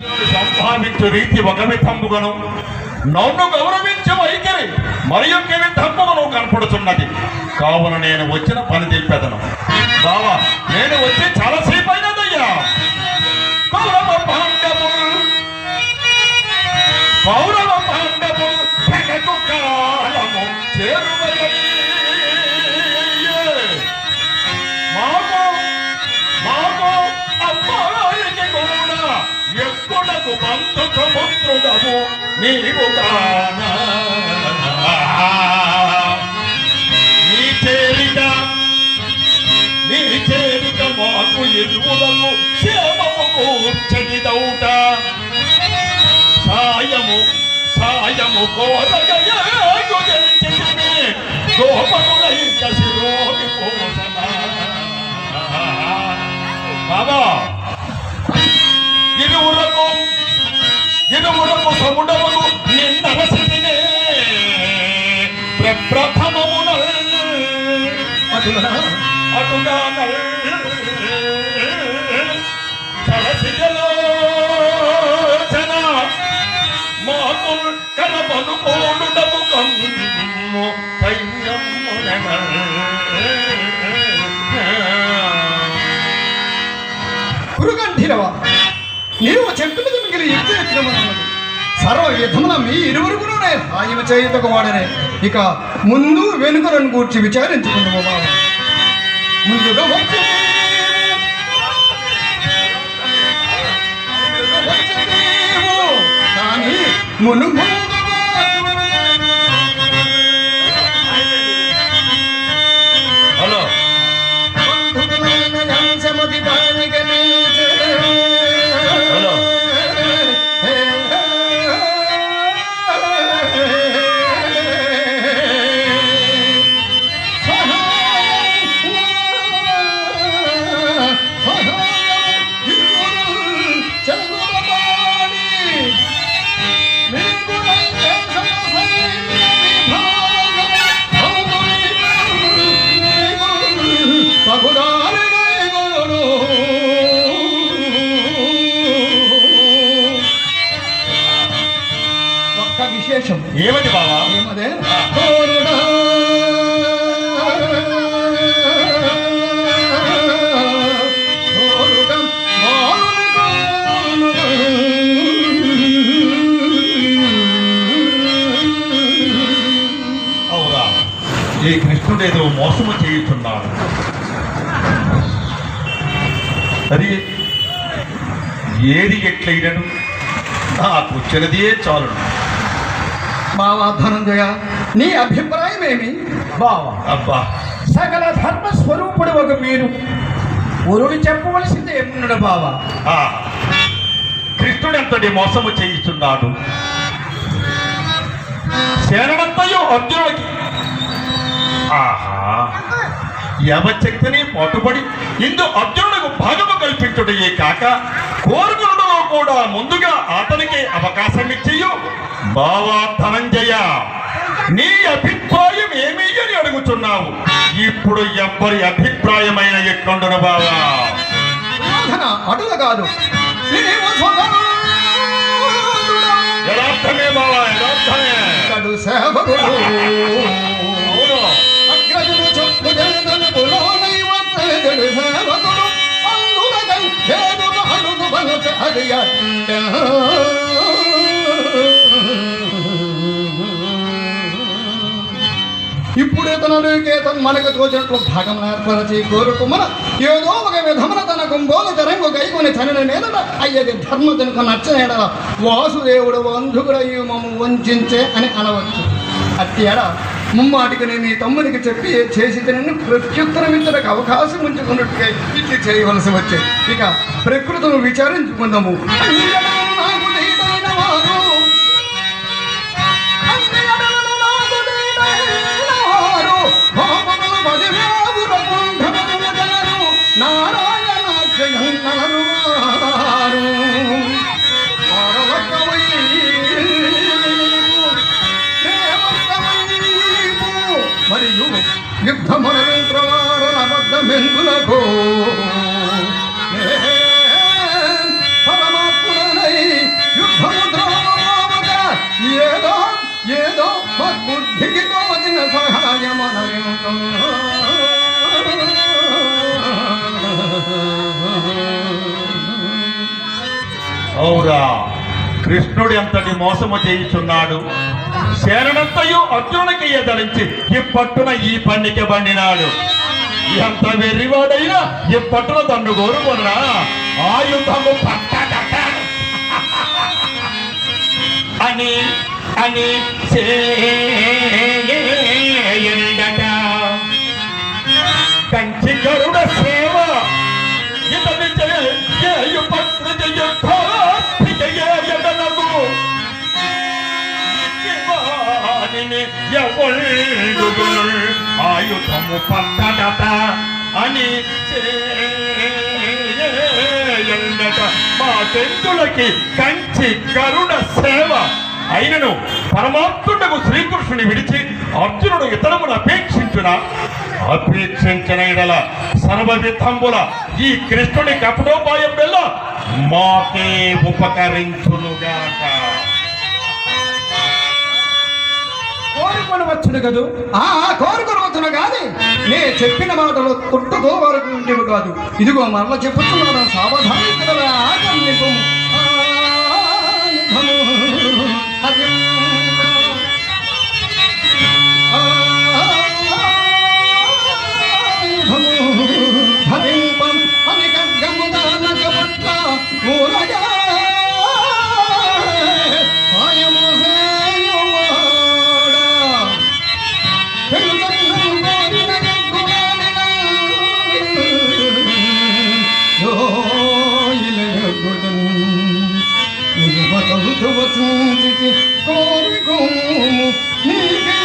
సంభావించు రీతి ఒక విధంబుగను నన్ను గౌరవించే వైఖరి మరి యొక్క విధంబుగను కనపడుతున్నది కావున నేను వచ్చిన పని తెలిపెదను బావా నేను వచ్చి చాలా సేపు అయినదయ్యా పౌరవ ఎప్పుడకు బంధు సముద్రుడము నీవు కానా నీ అటులనా అటుగా సరసిజలోచన మాకు కనపను కోడుడము కమ్ము నీవు చెట్టులకు మిగిలి సర్వ విధమున మీ ఇరువురుగునే సాయం చేయుటకు వాడనే. ఇక ముందు వెనుకలను కూర్చి విచారించుకుందాము బాబు ముందుగా వచ్చి. కానీ హలో. ఒక్క విశేషం. ఏమని బావా? ఏమదే? అవురా ఈ కృష్ణుడేదో మోసము చేయుచున్నాడు అది ఏది ఎట్లయినను? నాకు వచ్చినదే చాలు బావా ధనంజయ నీ అభిప్రాయం ఏమి బావా. అబ్బా. సకల ధర్మ స్వరూపుడు ఒక మీరు. గురుడు చెప్పవలసింది ఏమున్నాడు బావా? ఆ, కృష్ణుడెంతటి మోసము చేయుచున్నాడు శరణంతయు అర్జునుడికి. ఆహా. యమశక్తిని పట్టుబడి ఇందు అర్జునుడికి భాగము కల్పించుటయే కాక కోరుకునుడులో కూడా ముందుగా అతనికి అవకాశం ఇచ్చియు బావా ధనంజయ నీ అభిప్రాయం ఏమి అని అడుగుతున్నావు ఇప్పుడు ఎవ్వరి అభిప్రాయమైన ఎట్లుండను బావా? అటుల కాదు. యథార్థమే బావా యథార్థమే. అగ్రజుడు చొప్పు జనదనుకులోనైవత్తడు సేవకుడు. అందులకై వేడుక అడుగు వలస అది అడ్డ. ఇప్పుడు మనకు తోచినట్లు భాగం ఏర్పరచి కోరుకుమన. ఏదో ఒక విధమున తన కుంభోలు తరంగు గైకొని చనిన మీద అయ్యది ధర్మజనకు నచ్చనేడ వాసుదేవుడు బంధుకుడయ్యి మమ్మ వంచే అని అనవచ్చు. అట్టి ముమ్మాటికి నేను ఈ తమ్మునికి చెప్పి చేసి తినని ప్రత్యుత్తరం ఇచ్చడానికి అవకాశం ఉంచుకున్నట్టుగా ఇట్లా చేయవలసి వచ్చే. ఇక ప్రకృతిని విచారించుకుందాము. అవురా కృష్ణుడు ఎంతటి మోసము చేయుచున్నాడు? శరణంతయు అర్జునకి ఎదరించి ఇప్పట్టున ఈ పండిక బండినాడు. ఎంత వెర్రివాడైనా ఇప్పట్టున తన్ను కోరుకున్నా ఆయుధము పట్ట అని అని చేయడట కంచి గరుడ సేవ. ఇతని చేయు పత్ర చేయడనగు ఆయుధము పట్టడట అని చేయడట మా తెంతులకి కంచి గరుడ సేవ. అయినను పరమాత్ముడకు శ్రీకృష్ణుని విడిచి అర్జునుడు ఇతరమును అపేక్షించిన అపేక్షించిన ఎడల సర్వవిధంబుల ఈ కృష్ణుని కపటోపాయం వెళ్ళ మాకే ఉపకరించునుగాక. కోరుకొని వచ్చును కదూ? ఆ కోరుకొని వచ్చును కాదు నే చెప్పిన మాటలు కొట్టుకో వరకు కాదు. ఇదిగో మరల చెప్పుతున్నాను సావధానితుల ఆకర్ణిపు मनो हरि కోరుకోము నీకే